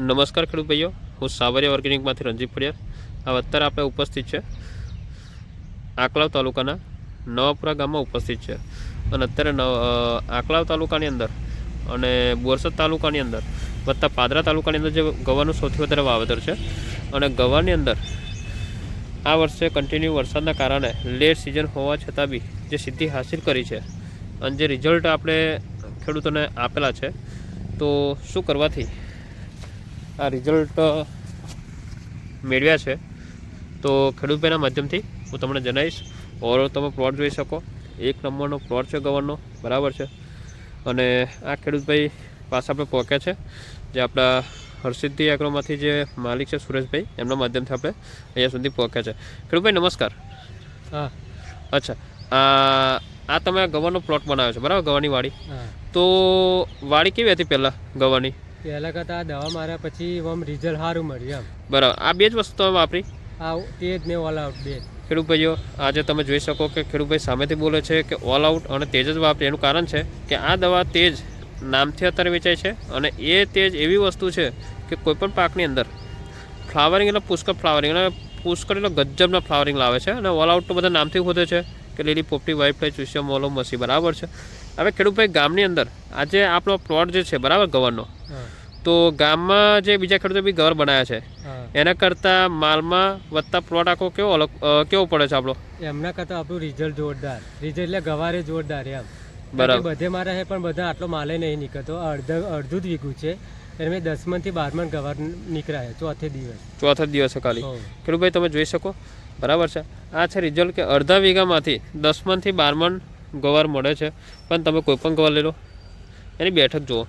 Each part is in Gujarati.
નમસ્કાર ખેડૂત ભાઈઓ. હું સાવરિયા ઓર્ગેનિકમાંથી રણજીત પડિયાર. આ અત્યારે આપણે ઉપસ્થિત છે આકલાવ તાલુકાના નવાપુરા ગામમાં ઉપસ્થિત છે. અને અત્યારે નવ આકલાવ તાલુકાની અંદર અને બોરસદ તાલુકાની અંદર વત્તા પાદરા તાલુકાની અંદર જે ગવાનું સૌથી વધારે વાવેતર છે. અને ગવાની અંદર આ વર્ષે કન્ટિન્યુ વરસાદના કારણે લેટ સિઝન હોવા છતાં બી જે સિદ્ધિ હાસિલ કરી છે અને જે રિઝલ્ટ આપણે ખેડૂતોને આપેલા છે, તો શું કરવાથી આ રિઝલ્ટ મેળવ્યા છે. તો ખેડૂતભાઈના માધ્યમથી હું તમને જણાવીશ. ઓવરઓલ તમે પ્લોટ જોઈ શકો. એક નંબરનો પ્લોટ છે ગવર્નનો બરાબર છે. અને આ ખેડૂતભાઈ પાસે આપણે પહોંચ્યા છે. જે આપણા હર્ષિદ્ધિ એગ્રોમાંથી જે માલિક છે સુરેશભાઈ એમના માધ્યમથી આપણે અહીંયા સુધી પહોંચ્યા છે. ખેડૂતભાઈ નમસ્કાર. હા. અચ્છા આ આ તમે ગવાનો પ્લોટ બનાવ્યો છે બરાબર ગવાની વાડી? તો વાડી કેવી હતી પહેલાં ગવાની? પહેલાં કરતાં આ દવા માર્યા પછી આમ રિઝલ્ટ સારું મળ્યું એમ. બરાબર. આ બે જ વસ્તુ તમે વાપરી? આ તે જ ને ઓલ આઉટ બે. ખેડૂત ભાઈઓ આજે તમે જોઈ શકો કે ખેડૂતભાઈ સામેથી બોલે છે કે ઓલ આઉટ અને તેજ જ વાપરી. એનું કારણ છે કે આ દવા તેજ નામથી અત્યારે વેચાય છે અને એ તેજ એવી વસ્તુ છે કે કોઈપણ પાકની અંદર ફ્લાવરિંગ એટલે પુષ્કળ ફ્લાવરિંગ અને પુષ્કળ એટલે ગજબના ફ્લાવરિંગ લાવે છે અને ઓલ આઉટ તો બધા નામથી ખોદે છે કે લીલી પોપટી વ્હાઇટ ફ્લાય ચુસ્યો મોલો મસી. બરાબર છે? હવે ખેડૂતભાઈ ગામની અંદર આજે આપણો પ્લોટ જે છે બરાબર ગવરનો તો ગામમાં જે બીજા ખેડૂતો બી ગવર બનાવ્યા છે એના કરતાં માલમાં વધતા પ્લોટ આખો કેવો અલગ કેવો પડે છે આપણો? એમના કરતાં આપણું રિઝલ્ટ જોરદાર. રિઝલ્ટ એટલે ગવારે જોરદાર એમ. બરાબર. બધે મારા છે પણ બધા આટલો માલે નહીં નીકળતો. અડધા અડધું જ વીઘું છે. એટલે મેં દસથી બાર ગવાર નીકળ્યા ચોથે દિવસ. ચોથા દિવસે ખાલી. ખેડૂતભાઈ તમે જોઈ શકો? બરાબર છે. આ છે રિઝલ્ટ કે અડધા વીઘામાંથી દસ મણથી બાર ગવાર મળે છે. પણ તમે કોઈ પણ ગવાર લઈ લો. એની બેઠક જુઓ.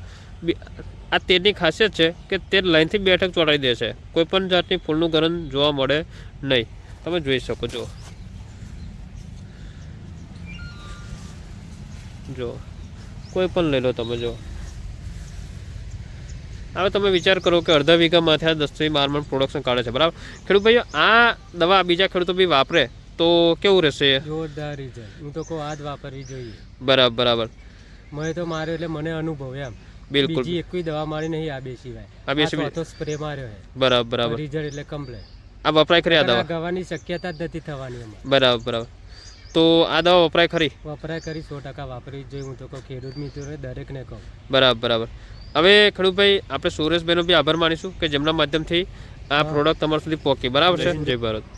આ તેલની ખાસિયત છે કે તેલ લાઈનથી બેઠક ચોટાડી દે છે. કોઈપણ જાતની ફૂલનું ગરમ જોવા મળે નહીં. તમે જોઈ શકો છો. જો કોઈ પણ લઈ લો તમે જો. હવે તમે વિચાર કરો કે અડધા વીઘામાંથી આ દસથી બાર મણ પ્રોડક્શન કાઢે છે. બરાબર? ખેડૂત ભાઈઓ આ દવા બીજા ખેડૂતો બી વાપરે તો કેવું રહેશે? જોરદાર રિઝલ્ટ હું તો કહું આ જ વાપરવી જોઈએ. બરાબર બરાબર. મને તો માર્યો એટલે મને અનુભવ એમ. બિલકુલ. બીજી એકવી દવા મારી નહીં આ બે સિવાય. આ બે સિવાય? તો સ્પ્રે માર્યો છે. બરાબર બરાબર. રિઝલ્ટ એટલે કમ્પ્લીટ આ વપરાય ખરી આ દવા? ગવાની શક્યતા જ નથી થવાની બરાબર બરાબર. તો આ દવા વપરાય ખરી? વપરાય કરી સો ટકા વાપરવી જ જોઈએ. હું તો કહું ખેડૂત મિત્રોને દરેકને કહું. બરાબર બરાબર. હવે ખેડૂતભાઈ આપણે સુરેશભાઈનો બી આભાર માનીશું કે જેમના માધ્યમથી આ પ્રોડક્ટ તમારા સુધી પહોંચી. બરાબર છે? જય ભારત.